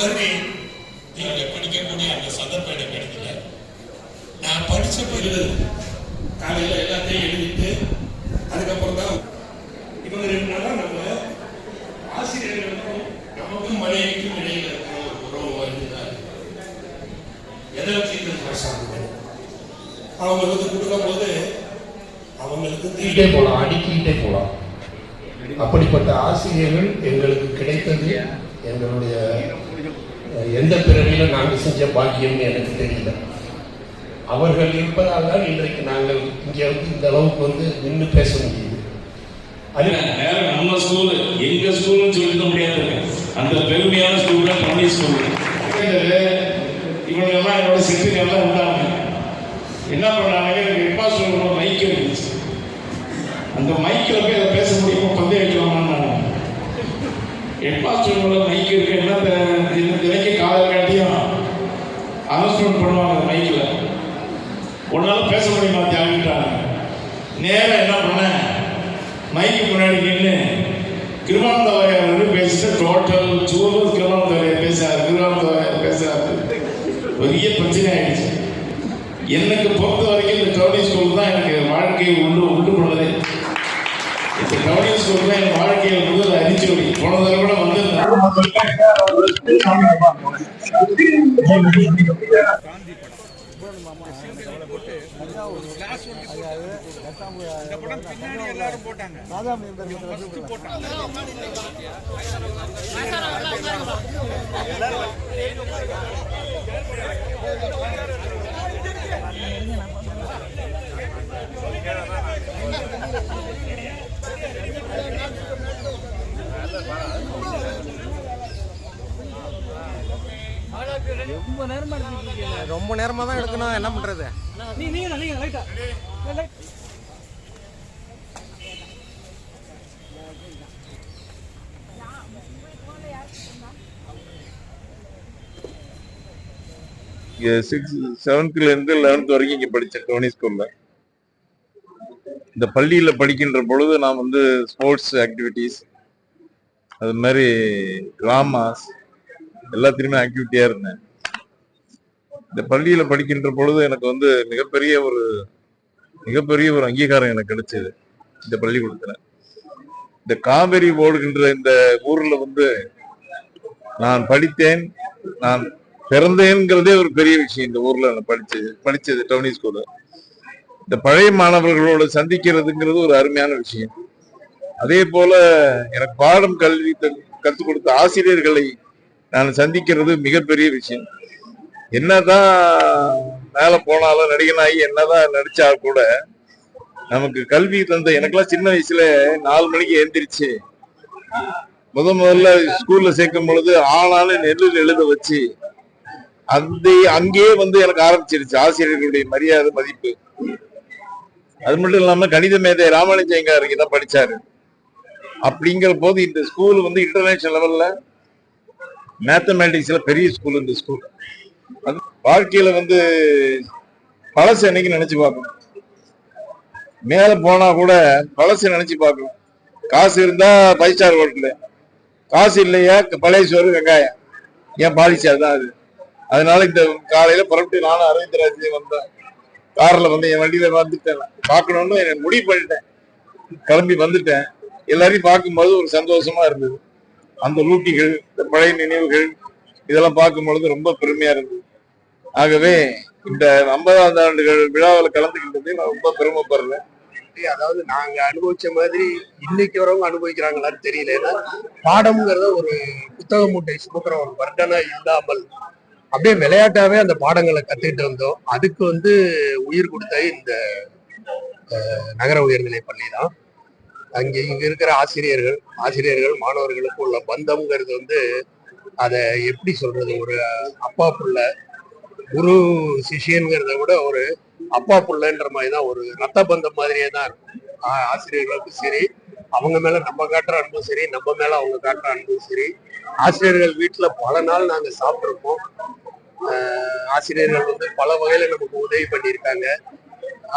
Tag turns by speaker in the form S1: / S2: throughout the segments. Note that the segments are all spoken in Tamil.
S1: மாதிரி நீங்க படிக்கக்கூடிய அந்த சந்தர்ப்பம் எனக்கு கிடைக்கல நான் படிச்ச பிறகு காலையில் எல்லாத்தையும் எழுதிட்டு அதுக்கப்புறம் தான் இவங்க ரெண்டு நாளாக நம்ம ஆசிரியர்களுக்கும் நமக்கும் மனைவிக்கும் இடையில இருக்கிற ஒரு உறவு வந்து எதை வச்சு இது பேசாங்க அவங்க வந்து கொடுக்கும் போது அவங்களுக்கு
S2: அடுக்கிட்டே போலாம் அடுக்கிட்டே போலாம். அப்படிப்பட்ட ஆசிரியர்கள் எங்களுக்கு கிடைத்தது. எங்களுடைய எந்த பிறவியிலும் நாங்கள் செஞ்ச பாக்கியம்னு எனக்கு தெரியல. அவர்கள் இருப்பதால் தான் இன்றைக்கு நாங்கள் இங்கே வந்து இந்த அளவுக்கு வந்து நின்று பேச முடியுது. அது
S3: நம்ம ஸ்கூல் எங்க ஸ்கூல்னு சொல்லிக்க முடியாது. அந்த பெருமையான ஸ்கூல் தான் தமிழ் ஸ்கூல் இவங்க எல்லாம் என்னோட சிட்டுங்க எல்லாம் இருந்தாங்க. என்ன பண்ணாங்க? எனக்கு ஹெட்மாஸ்டர் மைக் இருந்துச்சு. அந்த மைக்கில் போய் அதை பேச முடியுமா பந்தய வைக்கலாமான்னு ஹெட்மாஸ்டர் மைக் இருக்கு? என்ன தினைக்கு காதல் காட்டியும் அனௌன்ஸ்மெண்ட் பண்ணுவாங்க அந்த மைக்கில் உன்னால பேச முடியுமா தியாகிட்டாங்க நேரம் என்ன பண்ணேன் மைக்கு முன்னாடி நின்று கிருபானந்த வாரியார் வந்து பேசிட்டு டோட்டல் சூழல் கிருபானந்த வாரியார் பேசாரு கிருபானந்த வாரியார் பேசாரு பெரிய பிரச்சனை ஆயிடுச்சு. எனக்கு பொறுத்த வரைக்கும் இந்த டவுனி ஸ்கூல் தான் எனக்கு வாழ்க்கையை உண்டு உண்டு பண்ணது இந்த டவுனி என் வாழ்க்கையில் முதல் போன தடவை கூட வந்து
S4: ரொம்ப நேரமா தான் எடுக்கணும். என்ன பண்றது?
S5: நீ நீங்க நீங்க லைட்டா லைட்
S6: இங்கே சிக்ஸ் செவன்த்லேருந்து லெவன்த் வரைக்கும் இங்கே படித்தேன் டோனி ஸ்கூலில். இந்த பள்ளியில் படிக்கின்ற பொழுது நான் வந்து ஸ்போர்ட்ஸ் ஆக்டிவிட்டீஸ் அது மாதிரி ட்ராமாஸ் எல்லாத்துலேயுமே ஆக்டிவிட்டியாக இருந்தேன். இந்த பள்ளியில் படிக்கின்ற பொழுது எனக்கு வந்து மிகப்பெரிய ஒரு மிகப்பெரிய ஒரு அங்கீகாரம் எனக்கு கிடைச்சது இந்த பள்ளிக்கூடத்தில். இந்த காவேரி ஓடுகின்ற இந்த ஊர்ல வந்து நான் படித்தேன் நான் பிறந்தேங்கிறதே ஒரு பெரிய விஷயம் இந்த ஊர்ல நான் படிச்சது படிச்சது டவுனி ஸ்கூலில். இந்த பழைய மாணவர்களோட சந்திக்கிறதுங்கிறது ஒரு அருமையான விஷயம். அதே போல எனக்கு பாடம் கல்வி த- கற்றுக் கொடுத்த ஆசிரியர்களை நான் சந்திக்கிறது மிகப்பெரிய விஷயம். என்னதான் மேல போனாலும் நடிகனாகி என்னதான் நடிச்சா கூட நமக்கு கல்வி தந்த எனக்கெல்லாம் சின்ன வயசுல நாலு மணிக்கு எழுந்திரிச்சு முத முதல்ல ஸ்கூல்ல சேர்க்கும் பொழுது ஆளாலும் நெல்லில் எழுத வச்சு அந்த அங்கேயே வந்து எனக்கு ஆரம்பிச்சிருச்சு. ஆசிரியர்களுடைய மரியாதை மதிப்பு. அது மட்டும் இல்லாம கணித மேதை ராமானுஜயங்கார் தான் படிச்சாரு. அப்படிங்கிற போது இந்த ஸ்கூல் வந்து இன்டர்நேஷனல் லெவல்ல மேத்தமேட்டிக்ஸ்ல பெரிய ஸ்கூல் இந்த ஸ்கூல் அது வாழ்க்கையில வந்து பழசு என்னைக்கு நினைச்சு பார்க்கணும் மேல போனா கூட பழசு நினைச்சு பார்க்கணும் காசு இருந்தா ஃபைவ் ஸ்டார் ஹோட்டலு காசு இல்லையா பழைய சோறு வெங்காயம். ஏன் பாலிசி அதுதான் அது. அதனால இந்த காலையில புறப்பட்டு நானும் அரவிந்த் வந்தேன் கார்ல வந்து என் வண்டியில வந்துட்டேன் பார்க்கணும்னு எனக்கு முடிவு பண்ணிட்டேன். கிளம்பி வந்துட்டேன். எல்லாரையும் பார்க்கும்போது ஒரு சந்தோஷமா இருந்தது. அந்த லூட்டிகள் இந்த பழைய நினைவுகள் இதெல்லாம் பார்க்கும் பொழுது ரொம்ப பெருமையா இருந்தது. ஆகவே இந்த ஐம்பதாம் ஆண்டுகள் விழாவில் கலந்துக்கிட்டது நான் ரொம்ப பெருமைப்படுறேன்.
S2: அதாவது நாங்க அனுபவிச்ச மாதிரி இன்னைக்கு வரவங்க அனுபவிக்கிறாங்களான்னு தெரியல. ஏன்னா பாடம்ங்கிறத ஒரு புத்தக மூட்டை சுமக்கிற ஒரு பர்டனா இல்லாமல் அப்படியே விளையாட்டாவே அந்த பாடங்களை கத்துக்கிட்டு வந்தோம் அதுக்கு வந்து உயிர் கொடுத்த இந்த நகர உயர்நிலை பள்ளி தான். அங்கே இங்க இருக்கிற ஆசிரியர்கள் ஆசிரியர்கள் மாணவர்களுக்கு உள்ள பந்தம்ங்கிறது வந்து அதை எப்படி சொல்றது? ஒரு அப்பா புள்ள குரு சிஷியன்கிறத விட ஒரு அப்பா புள்ளன்ற மாதிரி தான் ஒரு ரத்த பந்தம் மாதிரியே தான் இருக்கும். ஆசிரியர்களுக்கும் சரி அவங்க மேல நம்ம காட்டுற அன்பும் சரி நம்ம மேல அவங்க காட்டுற அன்பும் சரி. ஆசிரியர்கள் வீட்டுல பல நாள் நாங்க சாப்பிட்ருப்போம் ஆசிரியர்கள் வந்து பல வகையில நமக்கு உதவி பண்ணியிருக்காங்க.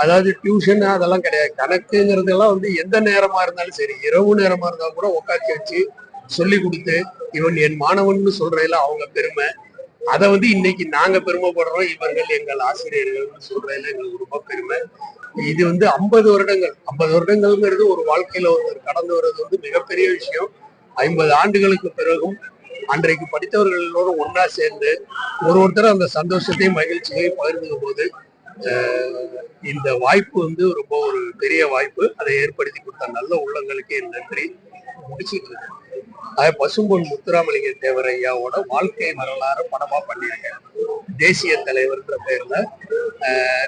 S2: அதாவது டியூஷன் அதெல்லாம் கிடையாது. கணக்குங்கிறதெல்லாம் வந்து எந்த நேரமா இருந்தாலும் சரி இரவு நேரமா இருந்தாலும் கூட உட்காந்து வச்சு சொல்லி கொடுத்து இவன் என் மாணவன் சொல்றதுல அவங்க பெருமை. அதை வந்து இன்னைக்கு நாங்க பெருமைப்படுறோம். இவர்கள் எங்கள் ஆசிரியர்கள்னு சொல்றதுல எங்களுக்கு ரொம்ப பெருமை. இது வந்து ஐம்பது வருடங்கள். ஐம்பது வருடங்கள்ங்கிறது ஒரு வாழ்க்கையில ஒருத்தர் கடந்து வர்றது வந்து மிகப்பெரிய விஷயம். ஐம்பது ஆண்டுகளுக்கு பிறகும் அன்றைக்கு படித்தவர்களோடு ஒன்னா சேர்ந்து ஒரு ஒருத்தர் அந்த சந்தோஷத்தையும் மகிழ்ச்சியையும் பகிர்ந்துக்கும் போது இந்த வாய்ப்பு வந்து ரொம்ப ஒரு பெரிய வாய்ப்பு. அதை ஏற்படுத்தி கொடுத்த நல்ல உள்ளங்களுக்கு என் நன்றி. முடிச்சிட்டு அது பசும்பொன் முத்துராமலிங்க தேவர் ஐயாவோட வாழ்க்கை வரலாறு படமா பண்ணியிருக்க தேசிய தலைவர்ன்ற பேர்ல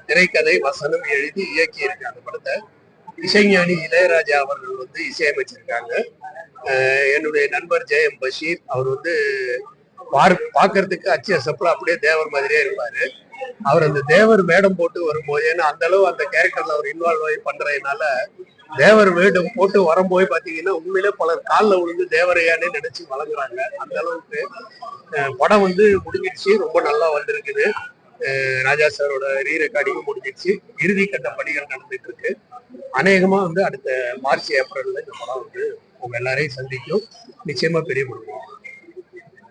S2: திரைக்கதை வசனம் எழுதி இயக்கியிருக்காங்க அந்த படத்தை. இசைஞானி இளையராஜா அவர்கள் வந்து இசையமைச்சிருக்காங்க. என்னுடைய நண்பர் ஜெயம் பஷீர் அவர் வந்து பார் பார்க்கறதுக்கு அச்சு அசப்பில் அப்படியே தேவர் மாதிரியே இருப்பாரு. அவர் அந்த தேவர் மேடம் போட்டு வரும்போது ஏன்னா அந்த அளவு அந்த கேரக்டர்ல அவர் இன்வால்வ் ஆகி பண்றதுனால தேவர் வேடம் போட்டு வரும்போது பாத்தீங்கன்னா உண்மையிலே பலர் காலில் விழுந்து தேவரையானே நினைச்சு வழங்குறாங்க. அந்த அளவுக்கு படம் வந்து முடிஞ்சிடுச்சு. ரொம்ப நல்லா வந்திருக்குது. ராஜா சாரோட ரீ ரெக்கார்டிங்கும் முடிஞ்சிடுச்சு. இறுதி கட்ட பணிகள் நடந்துட்டு இருக்கு அநேகமா வந்து அடுத்த மார்ச் ஏப்ரல்ல இந்த படம் வந்து உங்க எல்லாரையும் சந்திக்கும். நிச்சயமா பெரிய முடியும்